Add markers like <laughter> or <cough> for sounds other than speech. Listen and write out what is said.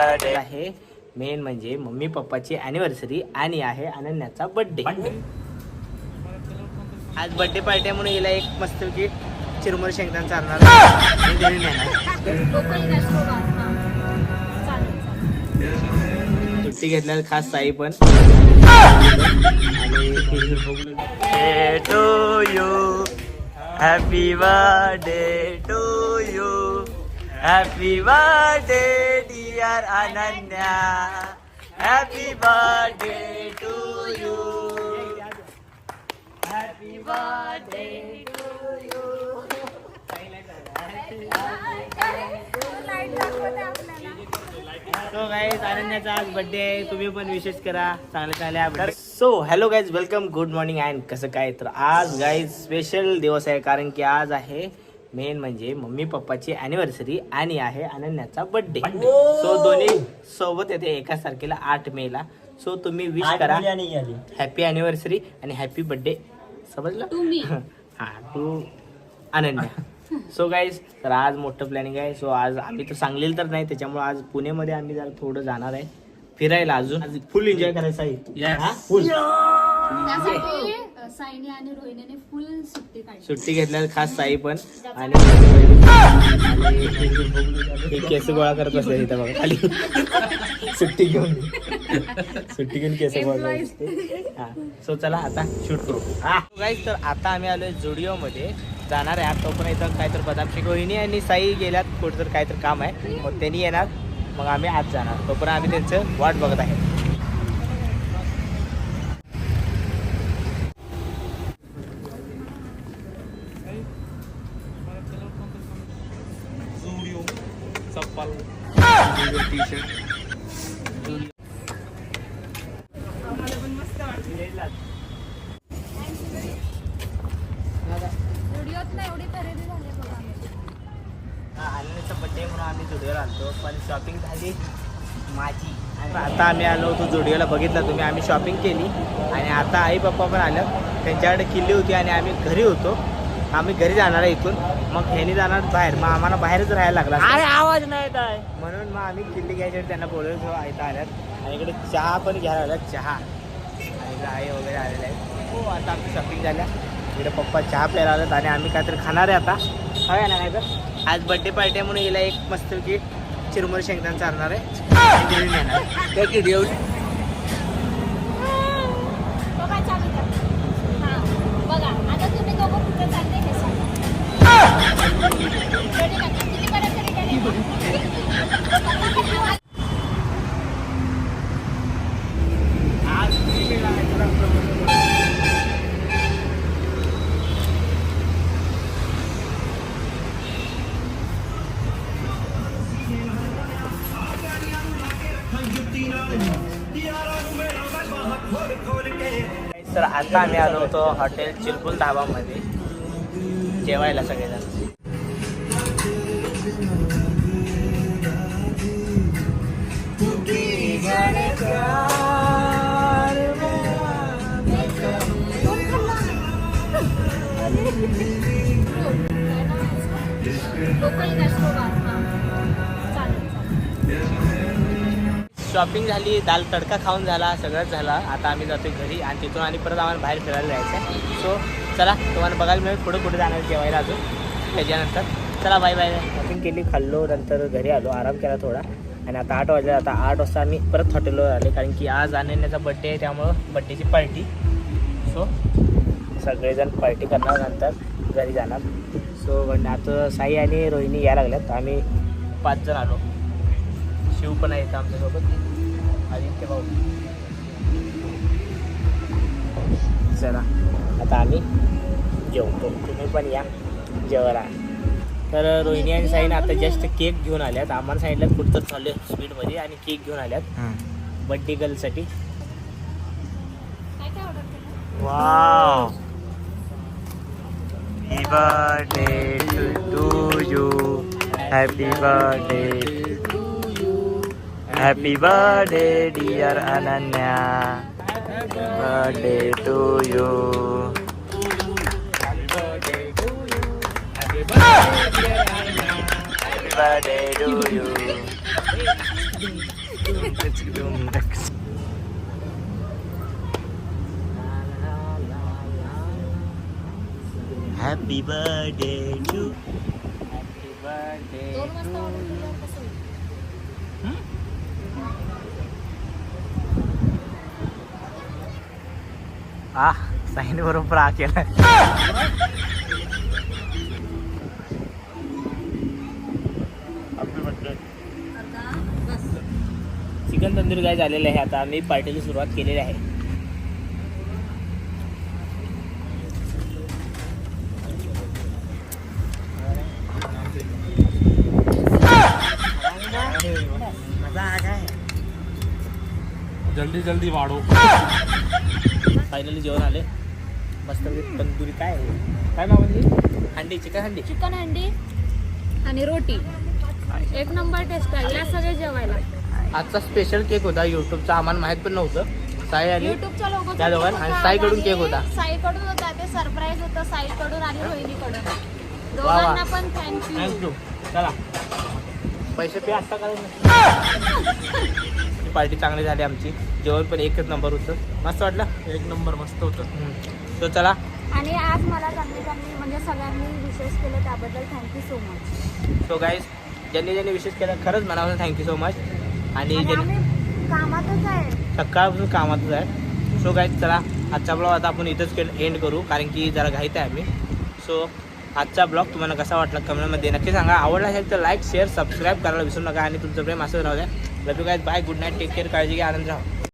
Birthday आहे. Main म्हणजे mummy पप्पाची anniversary आणि आहे अनन्याचा बर्थडे आज बर्थडे पार्टी आहे म्हणून हिला एक मस्त की चिरमुर शेंगदाण चालणार. सुट्टी घेतल्यावर खास साई पण. आणि to you happy birthday to you happy birthday dear Ananya. Happy birthday to you happy birthday so guys अनन्याचा आज बर्थडे आहे. तुम्ही पण विशेष करा. चांगले चांगले so hello guys welcome good morning and कसं काय? तर आज गाईज स्पेशल दिवस आहे कारण की आज आहे मेन म्हणजे मम्मी पप्पाची अॅनिव्हर्सरी आणि आहे अनन्याचा बर्थडे सो दोन्ही सोबत येते एकाच तारखेला आठ मे ला. सो तुम्ही विश करा. हॅपी अॅनिव्हर्सरी आणि हॅपी बर्थडे समजलं? <laughs> हा तू अनन्या. <laughs> सो गाईज तर आज मोठं प्लॅनिंग आहे. सो आज आम्ही तर सांगलेलं तर नाही त्याच्यामुळे आज पुण्यामध्ये आम्ही जरा थोडं जाणार आहे. फिरायला अजून. आज फुल एन्जॉय करायचं आहे. फुल साईने आणि रोहिणीने फुल सुट्टी काढली. सुट्टी घेतल्यावर खास साई पण आणि हे केस गोळा करत बसले तिथं बघा खाली. सुट्टी घेऊन. सुट्टी घेऊन केस गोळा करत बसते हा. सो चला आता शूट करू. हा. गाईज तर आता आम्ही आलोय जुडिओ मध्ये जाणार आहे. आता पण इथं काहीतरी बदाम शेक रोहिणी आणि साई गेल्यात. कुठं तर काहीतरी काम आहे. मग त्यांनी येणार. मग आम्ही आज जाणार. तोपर्यंत आम्ही त्यांचं वाट बघत आहे. व्हिडिओत एवढी खरेदी बड्डे म्हणून आम्ही जुडिओला आलतो पण शॉपिंग झाली माझी आणि आता आम्ही आलो होतो जुडिओला बघितलं तुम्ही आम्ही शॉपिंग केली. आणि आता आई पप्पा पण आलं. त्यांच्याकडे किल्ली होती आणि आम्ही घरी होतो. आम्ही घरी जाणार आहे इथून. मग ह्यानी जाणार बाहेर. मग आम्हाला बाहेरच राहायला लागला अरे आवाज नाही काय म्हणून मग आम्ही किल्ली घ्यायची त्यांना बोलवलं इथं आल्यात. आणि इकडे चहा पण घ्यायला लागल्यात चहा. आणि आई वगैरे आलेले आहेत. हो आता आमची शॉपिंग झाल्या. इकडे पप्पा चहा प्यायला आलेत आणि आम्ही काहीतरी खाणार आहे आता. काय ना काय तर आज बर्थडे पार्टी आहे म्हणून हिला एक मस्त की चिरमुर शेंगदाण चालणार आहे. त्या किडी आता आम्ही आलो होतो हॉटेल चिरकुल धाबामध्ये. जेवायला सगळेजण. <laughs> शॉपिंग झाली दाल तडका खाऊन झाला सगळंच झाला. आता आम्ही जातो घरी आणि तिथून आणि परत आम्हाला बाहेर फिरायला जायचं आहे सो चला तुम्हाला बघायला मिळेल पुढे कुठे जाणार जेवायला अजून. त्याच्यानंतर चला बाय बाय शॉपिंग केली खाल्लो नंतर घरी आलो आराम केला थोडा. आणि आता आठ वाजले आता आठ वाजता आम्ही परत हॉटेलवर आले कारण की आज अनन्याचा बड्डे आहे त्यामुळं बड्डेची पार्टी सो सगळेजण पार्टी करणार नंतर घरी जाणार. सो पण आता साई आणि रोहिणी यायला लागल्यात. आम्ही पाच जण आलो. शिव पण आहेत आमच्यासोबत. आदित्य भाऊ. चला. आता आम्ही जेवतो. तुम्ही पण या. जेवायला. तर रोहिणी आणि साईन आता जस्ट केक घेऊन आल्यात. आम्हाला सांगितलं कुठं तर चालले स्वीटमध्ये आणि केक घेऊन आल्यात. बड्डे गर्लसाठी. काय काय ऑर्डर केलं? Wow happy birthday to you happy birthday happy birthday dear Ananya birthday to you Happy birthday to you. Happy birthday to happy birthday दोन वाजता order केल्यावर कसं होईल? आ साईन बरोबर आ केला चिकन तंदूरी काय झालेलं आहे. आता आम्ही पार्टीला सुरुवात केलेली आहे. जल्दी जल्दी वाढो फायनली जेवण आले. मस्त तंदुरी काय? काय मागवली हंडी चिकन हंडी. चिकन हंडी आणि रोटी. एक नंबर टेस्ट आहे. या सगळे जेवायला. आजचा स्पेशल केक होता. युट्यूबचा आम्हाला माहीत पण नव्हतं. साई लोगो त्या दोघां- आणि साईकडून केक होता. साईकडून होता. ते सरप्राईज होतं. साईकडून आणि रोहिणीकडून. दोघांना पण थँक्यू थँक्यू चला. पैसे पे आत्ता करायचं <laughs> पार्टी चांगली झाली आमची. जेवण पण एकच नंबर होतं. मस्त वाटलं? एक नंबर मस्त होतं. तो चला. आणि आज मला चांगली चांगली म्हणजे सगळ्यांनी विशेष केलं त्याबद्दल thank you so much so guys ज्यांनी ज्यांनी विशेष केलं खरंच मनापासून थँक्यू सो मच आणि कामातच आहे. सकाळपासून कामातच आहे. सो गाईज चला. आजचा ब्लॉग आता आपण इथंच एंड करू कारण की जरा घाईत आहे आम्ही. सो आजचा ब्लॉग तुम्हाला कसा वाटला? कमेंटमध्ये नक्की सांगा. आवडला असेल तर लाईक शेअर सबस्क्राईब करायला विसरू नका. आणि तुमचं प्रेम असं राहू द्या. Love you guys bye good night take care काळजी घ्या आनंद राहा